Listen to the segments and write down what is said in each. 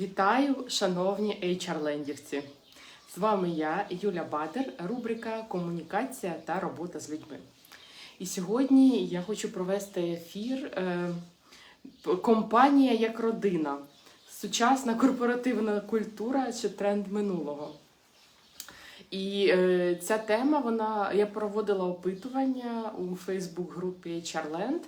Вітаю, шановні HR-лендівці! З вами я, Юля Батер, рубрика Комунікація та робота з людьми. І сьогодні я хочу провести ефір е, Компанія як родина. Сучасна корпоративна культура чи тренд минулого. І е, ця тема, вона я проводила опитування у Фейсбук-групі HRLand,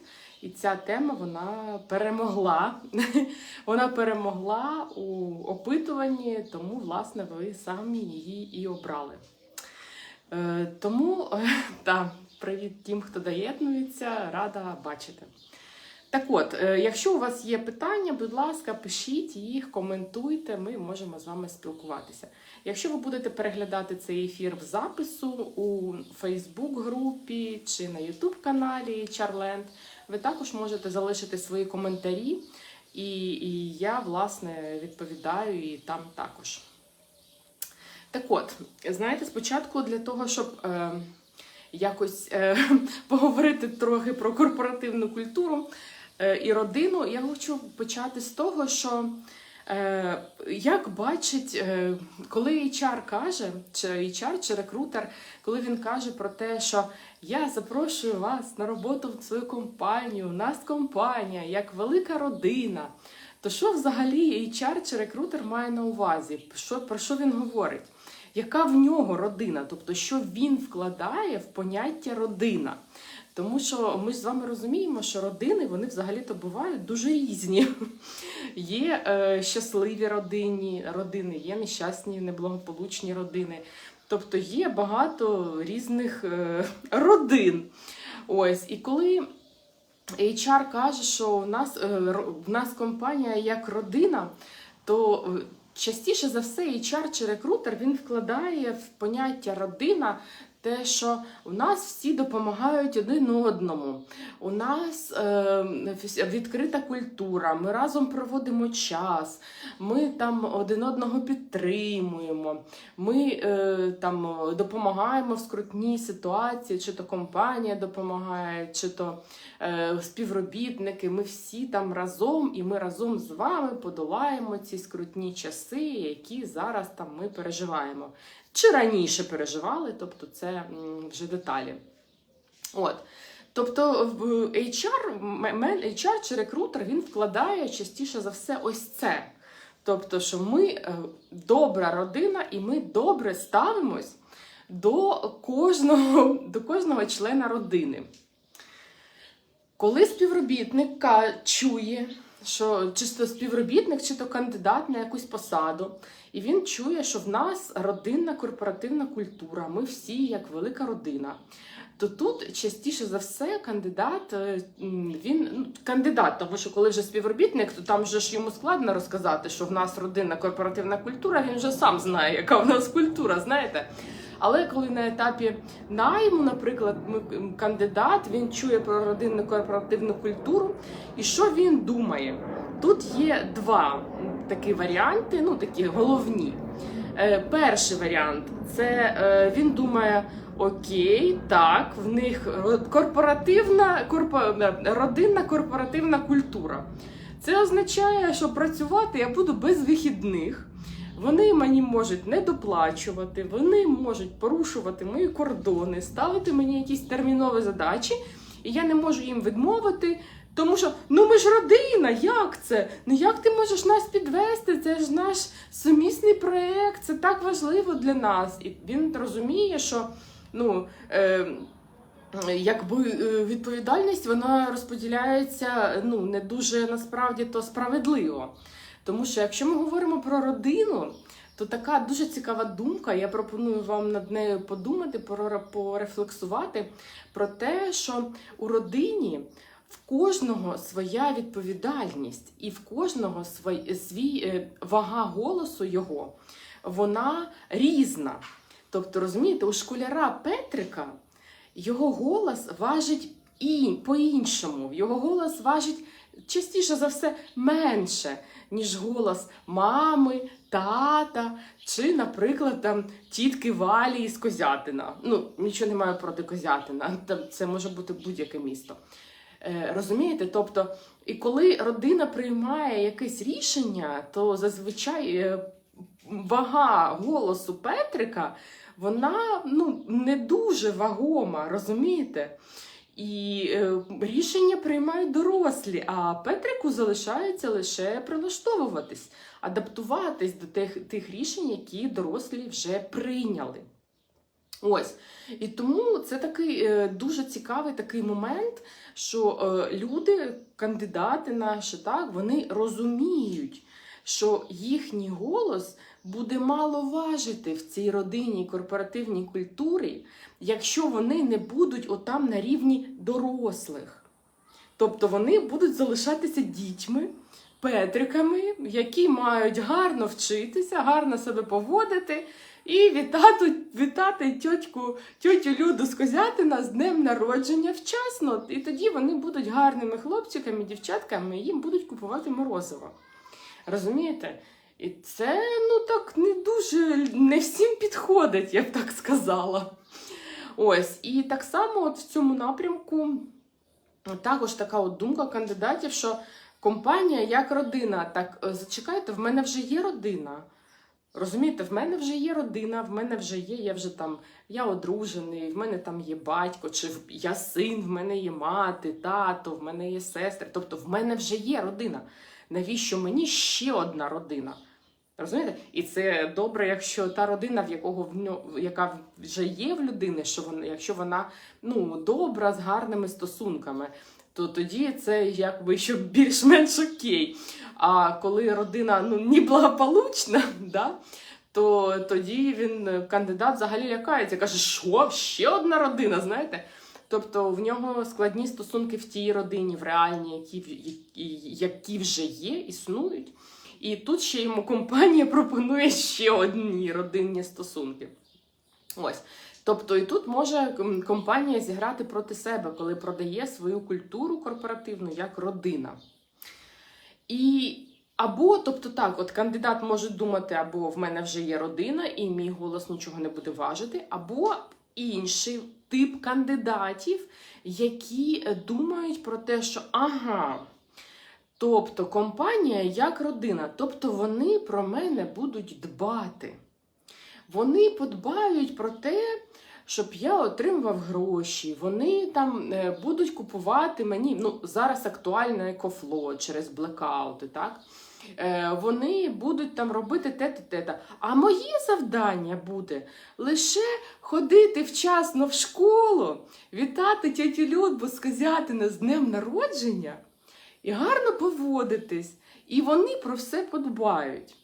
і ця тема вона перемогла. вона перемогла у опитуванні, тому, власне, ви самі її і обрали. Е, тому, е, привіт тим, хто доєднується, рада бачити. Так от, е, якщо у вас є питання, будь ласка, пишіть їх, коментуйте, ми можемо з вами спілкуватися. Якщо ви будете переглядати цей ефір в запису у Фейсбук-групі чи на Ютуб каналі Charland, ви також можете залишити свої коментарі, і, і я, власне, відповідаю і там також. Так от, знаєте, спочатку для того, щоб е, якось е, поговорити трохи про корпоративну культуру е, і родину, я хочу почати з того, що як бачить, е, коли HR каже, чи HR, чи рекрутер, коли він каже про те, що я запрошую вас на роботу в свою компанію, у нас компанія, як велика родина. То що взагалі HR чи рекрутер має на увазі? Що, про що він говорить? Яка в нього родина? Тобто, що він вкладає в поняття родина? Тому що ми з вами розуміємо, що родини вони взагалі-то бувають дуже різні. Є е, щасливі родині, родини, є нещасні, неблагополучні родини. Тобто є багато різних е, родин. Ось, і коли HR каже, що у нас, е, в нас компанія як родина, то е, частіше за все HR чи рекрутер він вкладає в поняття родина те, що у нас всі допомагають один одному. У нас е, відкрита культура, ми разом проводимо час, ми там один одного підтримуємо, ми е, там допомагаємо в скрутній ситуації, чи то компанія допомагає, чи то е, співробітники. Ми всі там разом, і ми разом з вами подолаємо ці скрутні часи, які зараз там ми переживаємо. Чи раніше переживали, тобто це вже деталі. От. Тобто в HR, HR чи рекрутер він вкладає частіше за все ось це. Тобто, що ми е, добра родина і ми добре ставимось до кожного, до кожного члена родини. Коли співробітник чує, що чи то співробітник, чи то кандидат на якусь посаду, і він чує, що в нас родинна корпоративна культура, ми всі як велика родина. То тут частіше за все кандидат, е, він ну, кандидат, тому що коли вже співробітник, то там вже ж йому складно розказати, що в нас родинна корпоративна культура, він вже сам знає, яка в нас культура, знаєте. Але коли на етапі найму, наприклад, кандидат він чує про родинну корпоративну культуру, і що він думає? Тут є два такі варіанти, ну такі головні. Е, перший варіант це е, він думає: окей, так, в них корпоративна корпо, е, родинна корпоративна культура. Це означає, що працювати я буду без вихідних. Вони мені можуть не доплачувати, вони можуть порушувати мої кордони, ставити мені якісь термінові задачі, і я не можу їм відмовити. Тому що ну ми ж родина, як це? Ну як ти можеш нас підвести? Це ж наш сумісний проєкт, це так важливо для нас. І він розуміє, що ну. Е, Якби е, відповідальність вона розподіляється ну не дуже насправді то справедливо. Тому що якщо ми говоримо про родину, то така дуже цікава думка. Я пропоную вам над нею подумати, порефлексувати про те, що у родині в кожного своя відповідальність, і в кожного свій, свій е, вага голосу його, вона різна. Тобто, розумієте, у школяра Петрика його голос важить і по-іншому. Його голос важить частіше за все менше, ніж голос мами, тата чи, наприклад, там тітки Валі із Козятина. Ну, нічого не маю проти Козятина, це може бути будь-яке місто. Е, розумієте? Тобто І коли родина приймає якесь рішення, то зазвичай е, вага голосу Петрика, вона ну, не дуже вагома, розумієте? І е, рішення приймають дорослі, а Петрику залишається лише прилаштовуватись, адаптуватись до тих, тих рішень, які дорослі вже прийняли. Ось. І тому це такий е, дуже цікавий такий момент, що е, люди, кандидати наші, так, вони розуміють, що їхній голос буде мало важити в цій родинній корпоративній культурі, якщо вони не будуть отам на рівні дорослих. Тобто вони будуть залишатися дітьми, петриками, які мають гарно вчитися, гарно себе поводити і вітати, вітати тьотьку, тьотю Люду з Козятина з днем народження вчасно. І тоді вони будуть гарними хлопчиками, дівчатками, і їм будуть купувати морозиво. Розумієте? І це ну так не дуже не всім підходить, я б так сказала. Ось, і так само, от в цьому напрямку також така от думка кандидатів, що компанія як родина. Так, е, зачекайте, в мене вже є родина. Розумієте, в мене вже є родина, в мене вже є, я вже там, я одружений, в мене там є батько, чи я син, в мене є мати, тато, в мене є сестри. Тобто в мене вже є родина. Навіщо мені ще одна родина? Розумієте? І це добре, якщо та родина, в якого в ньо, яка вже є в людини, що вона, якщо вона ну, добра з гарними стосунками, то тоді це якби ще більш-менш окей. А коли родина ну, неблагополучна, да, то тоді він кандидат взагалі лякається. Каже, що ще одна родина, знаєте? Тобто в нього складні стосунки в тій родині, в реальній, які, які, вже є, існують. І тут ще йому компанія пропонує ще одні родинні стосунки. Ось. Тобто, і тут може компанія зіграти проти себе, коли продає свою культуру корпоративну як родина. І або, тобто так, от кандидат може думати, або в мене вже є родина, і мій голос нічого не буде важити, або інший тип кандидатів, які е, думають про те, що ага. Тобто компанія як родина, тобто вони про мене будуть дбати. Вони подбають про те, щоб я отримував гроші. Вони там е, будуть купувати мені. Ну, зараз актуальне екофло через блекаути, так? Е, вони будуть там робити те-те, те-те. А моє завдання буде лише ходити вчасно в школу, вітати тітю Людбу з Козятина з днем народження і гарно поводитись. І вони про все подбають.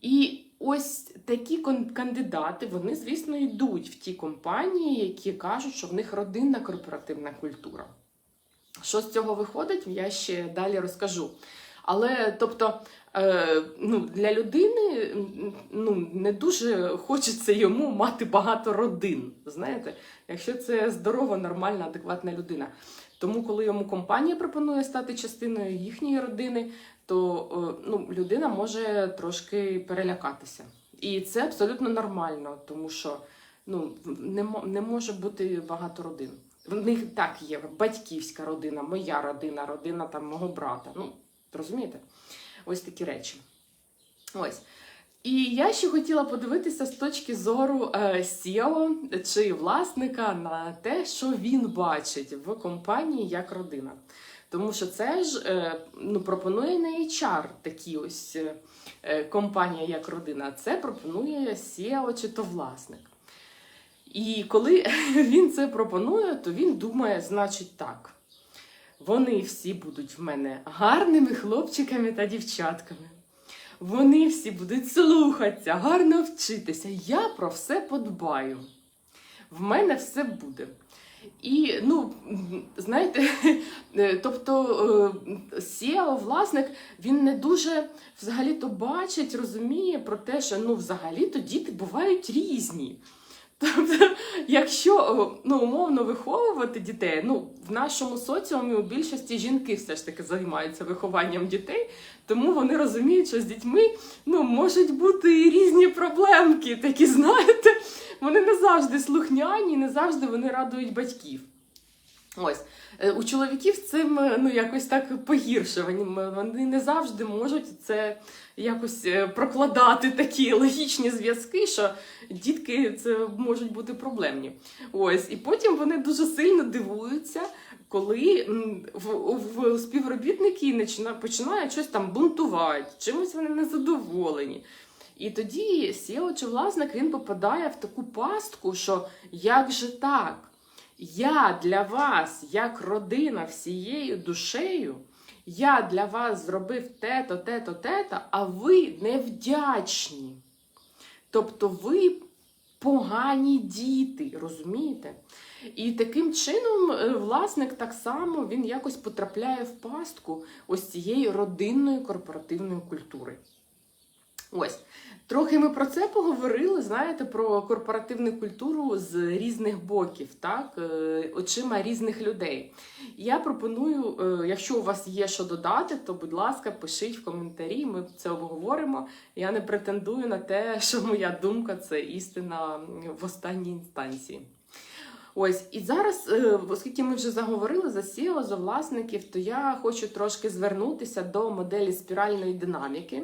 І ось такі кандидати, вони, звісно, йдуть в ті компанії, які кажуть, що в них родинна корпоративна культура. Що з цього виходить, я ще далі розкажу. Але тобто, е, ну, для людини ну, не дуже хочеться йому мати багато родин. Знаєте, якщо це здорова, нормальна, адекватна людина. Тому, коли йому компанія пропонує стати частиною їхньої родини, то е, ну, людина може трошки перелякатися. І це абсолютно нормально, тому що ну, не, не може бути багато родин. В них так є батьківська родина, моя родина, родина там мого брата. Ну, розумієте? Ось такі речі. Ось. І я ще хотіла подивитися з точки зору е, SEO чи власника на те, що він бачить в компанії як родина. Тому що це ж е, ну, пропонує не HR такі ось е, компанія як родина, це пропонує SEO чи то власник. І коли він це пропонує, то він думає, значить так. Вони всі будуть в мене гарними хлопчиками та дівчатками. Вони всі будуть слухатися, гарно вчитися. Я про все подбаю. В мене все буде. І, ну, знаєте, е, тобто е, SEO, власник, він не дуже взагалі-то бачить, розуміє про те, що ну, взагалі-то діти бувають різні. Тобто, якщо ну, умовно виховувати дітей, ну в нашому соціумі у більшості жінки все ж таки займаються вихованням дітей, тому вони розуміють, що з дітьми ну, можуть бути і різні проблемки, такі, знаєте, вони не завжди слухняні, не завжди вони радують батьків. Ось Е, у чоловіків цим е, ну якось так погірше. Вони, не завжди можуть це якось е, прокладати такі логічні зв'язки, що дітки це можуть бути проблемні. Ось і потім вони дуже сильно дивуються, коли в, в співробітники почина- починають щось там бунтувати, чимось вони незадоволені. І тоді SEO чи власник він попадає в таку пастку, що як же так? Я для вас, як родина всією душею, я для вас зробив те-то, те-то, те-то, а ви невдячні. Тобто ви погані діти, розумієте? І таким чином е, власник так само він якось потрапляє в пастку ось цієї родинної корпоративної культури. Ось. Трохи ми про це поговорили, знаєте, про корпоративну культуру з різних боків, так, е, очима різних людей. Я пропоную, е, якщо у вас є що додати, то, будь ласка, пишіть в коментарі, ми це обговоримо. Я не претендую на те, що моя думка це істина в останній інстанції. Ось, і зараз, е, оскільки ми вже заговорили за SEO, за власників, то я хочу трошки звернутися до моделі спіральної динаміки.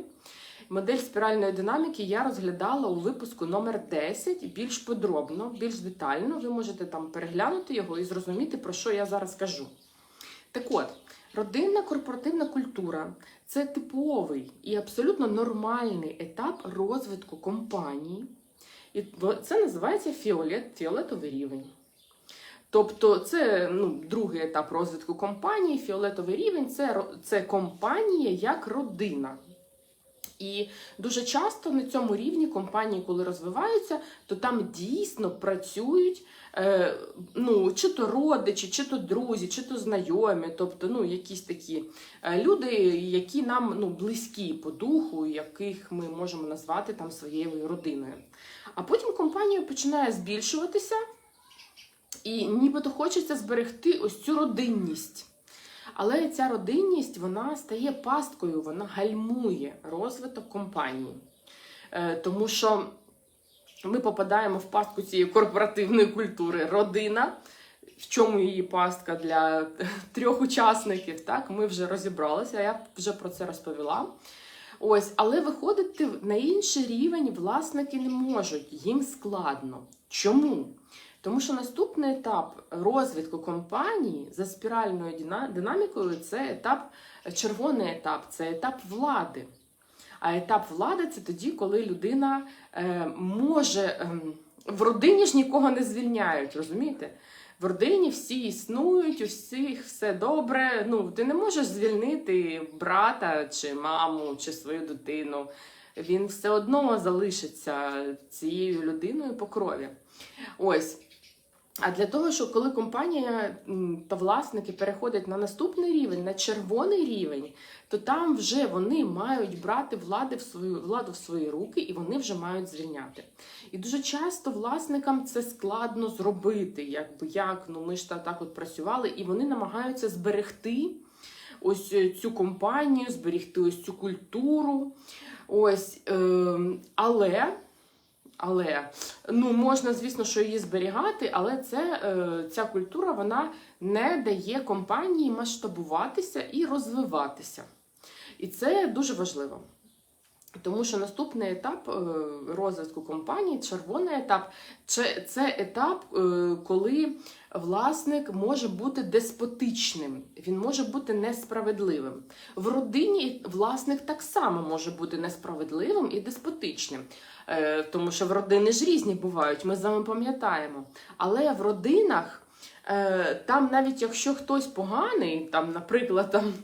Модель спіральної динаміки я розглядала у випуску номер 10 більш подробно, більш детально. Ви можете там переглянути його і зрозуміти, про що я зараз кажу. Так от, родинна корпоративна культура це типовий і абсолютно нормальний етап розвитку компанії. І це називається фіолет, фіолетовий рівень. Тобто, це ну, другий етап розвитку компанії. Фіолетовий рівень це, це компанія як родина. І дуже часто на цьому рівні компанії, коли розвиваються, то там дійсно працюють е, ну, чи то родичі, чи то друзі, чи то знайомі, тобто ну, якісь такі е, люди, які нам ну, близькі по духу, яких ми можемо назвати там своєю родиною. А потім компанія починає збільшуватися, і нібито хочеться зберегти ось цю родинність. Але ця родинність вона стає пасткою, вона гальмує розвиток компанії. Е, Тому що ми попадаємо в пастку цієї корпоративної культури родина. В чому її пастка для трьох учасників, так ми вже розібралися, я вже про це розповіла. Ось, але виходити на інший рівень власники не можуть, їм складно. Чому? Тому що наступний етап розвитку компанії за спіральною динамікою це етап, червоний етап, це етап влади. А етап влади це тоді, коли людина е, може. ем, в родині ж нікого не звільняють, розумієте? В родині всі існують, у всіх все добре. Ну, ти не можеш звільнити брата чи маму, чи свою дитину. Він все одно залишиться цією людиною по крові. Ось. А для того, що коли компанія та власники переходять на наступний рівень, на червоний рівень, то там вже вони мають брати влади в свою владу в свої руки і вони вже мають звільняти. І дуже часто власникам це складно зробити, якби як ну ми ж та- так от працювали, і вони намагаються зберегти ось е, цю компанію, зберегти ось цю культуру. Ось, ем, але. Але ну можна, звісно, що її зберігати, але це, е, ця культура вона не дає компанії масштабуватися і розвиватися. І це дуже важливо. Тому що наступний етап е, розвитку компанії, червоний етап, це, етап, е, коли власник може бути деспотичним, він може бути несправедливим. В родині власник так само може бути несправедливим і деспотичним. Е, Тому що в родини ж різні бувають, ми з вами пам'ятаємо. Але в родинах е, там, навіть якщо хтось поганий, там, наприклад, там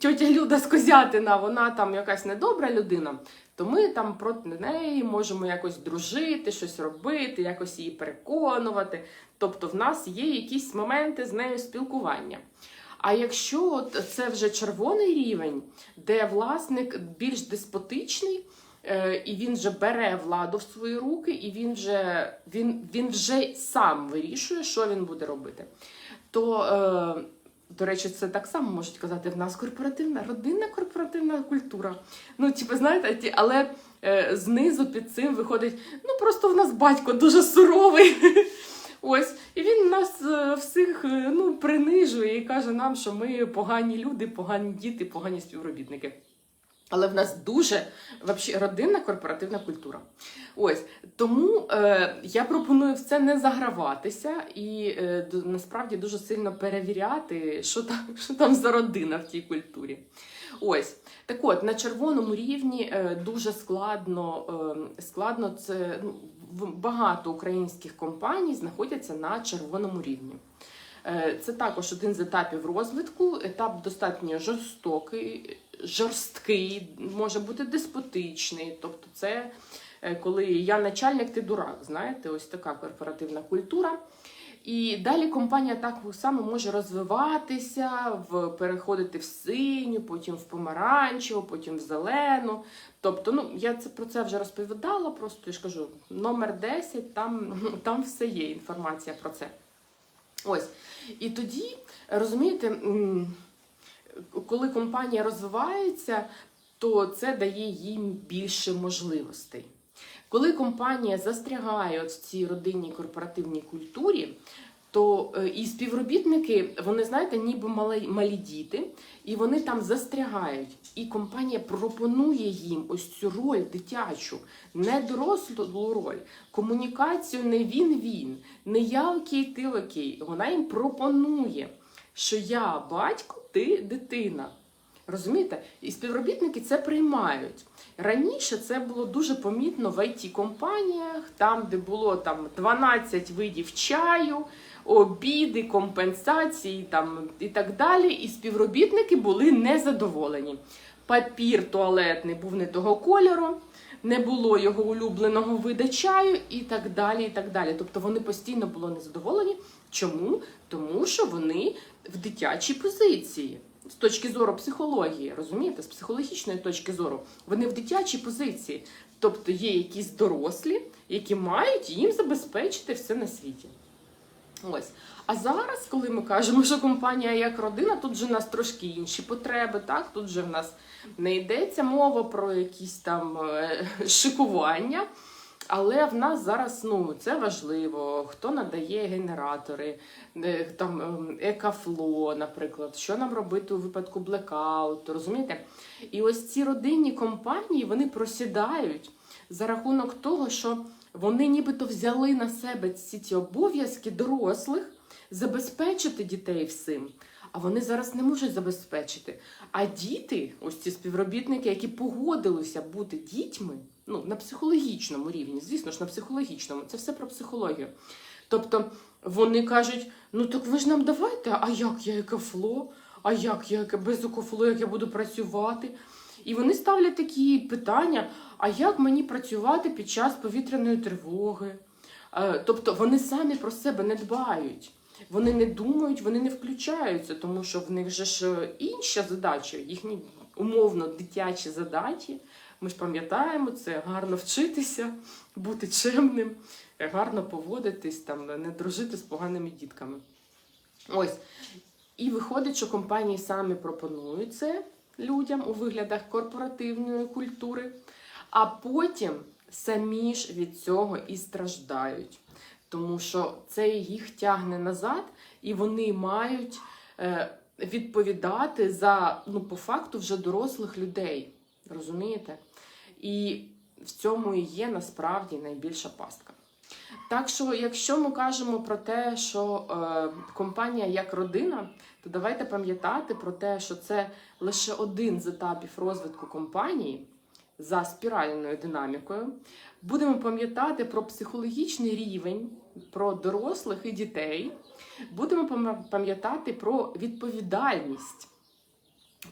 тьотя Люда з Козятина, вона там якась недобра людина, то ми там проти неї можемо якось дружити, щось робити, якось її переконувати. Тобто в нас є якісь моменти з нею спілкування. А якщо це вже червоний рівень, де власник більш деспотичний, і він вже бере владу в свої руки, і він вже, він, він вже сам вирішує, що він буде робити. То, е, до речі, це так само можуть казати в нас корпоративна, родинна корпоративна культура. Ну, типу, знаєте, ті- але е, знизу під цим виходить, ну просто в нас батько дуже суровий. Ось, і він нас е, всіх е, ну, принижує і каже нам, що ми погані люди, погані діти, погані співробітники. Але в нас дуже вообще, родинна корпоративна культура. Ось тому е, я пропоную в це не заграватися і е, насправді дуже сильно перевіряти, що там, що там за родина в тій культурі. Ось так от на червоному рівні е, дуже складно, е, складно це ну, багато українських компаній знаходяться на червоному рівні. Е, Це також один з етапів розвитку. Етап достатньо жорстокий, жорсткий, може бути деспотичний. Тобто, це е, коли я начальник, ти дурак. Знаєте, ось така корпоративна культура. І далі компанія так само може розвиватися, в переходити в синю, потім в помаранчеву, потім в зелену. Тобто, ну я це про це вже розповідала. Просто я ж кажу, номер 10, там, там все є інформація про це. Ось. І тоді, розумієте, коли компанія розвивається, то це дає їм більше можливостей. Коли компанія застрягає от в цій родинній корпоративній культурі, то е, і співробітники, вони знаєте, ніби малі, малі діти, і вони там застрягають. І компанія пропонує їм ось цю роль дитячу, не дорослу роль, комунікацію не він він, не я окей, ти окей. Вона їм пропонує, що я батько, ти дитина. Розумієте? І співробітники це приймають. Раніше це було дуже помітно в it компаніях там, де було там 12 видів чаю, обіди, компенсації там, і так далі. І співробітники були незадоволені. Папір туалетний був не того кольору, не було його улюбленого вида чаю і так далі. і так далі. Тобто вони постійно були незадоволені. Чому? Тому що вони в дитячій позиції. З точки зору психології, розумієте, з психологічної точки зору, вони в дитячій позиції. Тобто є якісь дорослі, які мають їм забезпечити все на світі. Ось. А зараз, коли ми кажемо, що компанія як родина, тут же в нас трошки інші потреби, так? Тут же в нас не йдеться мова про якісь там е, шикування. Але в нас зараз ну це важливо. Хто надає генератори, е, там ем, екафло, наприклад, що нам робити у випадку блекауту, розумієте? І ось ці родинні компанії вони просідають за рахунок того, що вони нібито взяли на себе ці ці обов'язки дорослих забезпечити дітей всім. А вони зараз не можуть забезпечити. А діти, ось ці співробітники, які погодилися бути дітьми, ну на психологічному рівні, звісно ж, на психологічному, це все про психологію. Тобто вони кажуть: ну так ви ж нам давайте, а як я екофло? А як я без екофло, як я буду працювати? І вони ставлять такі питання: а як мені працювати під час повітряної тривоги? Е, Тобто вони самі про себе не дбають. Вони не думають, вони не включаються, тому що в них же ж е, інша задача, їхні умовно дитячі задачі. Ми ж пам'ятаємо це гарно вчитися, бути чемним, гарно поводитись, там, не дружити з поганими дітками. Ось. І виходить, що компанії самі пропонують це людям у виглядах корпоративної культури, а потім самі ж від цього і страждають. Тому що це їх тягне назад, і вони мають е, відповідати за ну, по факту вже дорослих людей. Розумієте? І в цьому і є насправді найбільша пастка. Так що, якщо ми кажемо про те, що е, компанія як родина, то давайте пам'ятати про те, що це лише один з етапів розвитку компанії за спіральною динамікою. Будемо пам'ятати про психологічний рівень, про дорослих і дітей. Будемо пам'ятати про відповідальність.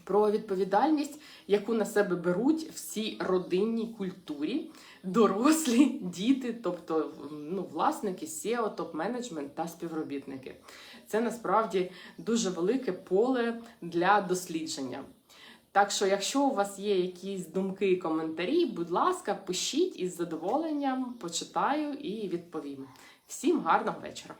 Про відповідальність, яку на себе беруть всі родинній культурі, дорослі, діти, тобто ну, власники, SEO, топ-менеджмент та співробітники. Це насправді дуже велике поле для дослідження. Так що, якщо у вас є якісь думки і коментарі, будь ласка, пишіть із задоволенням, почитаю і відповім. Всім гарного вечора!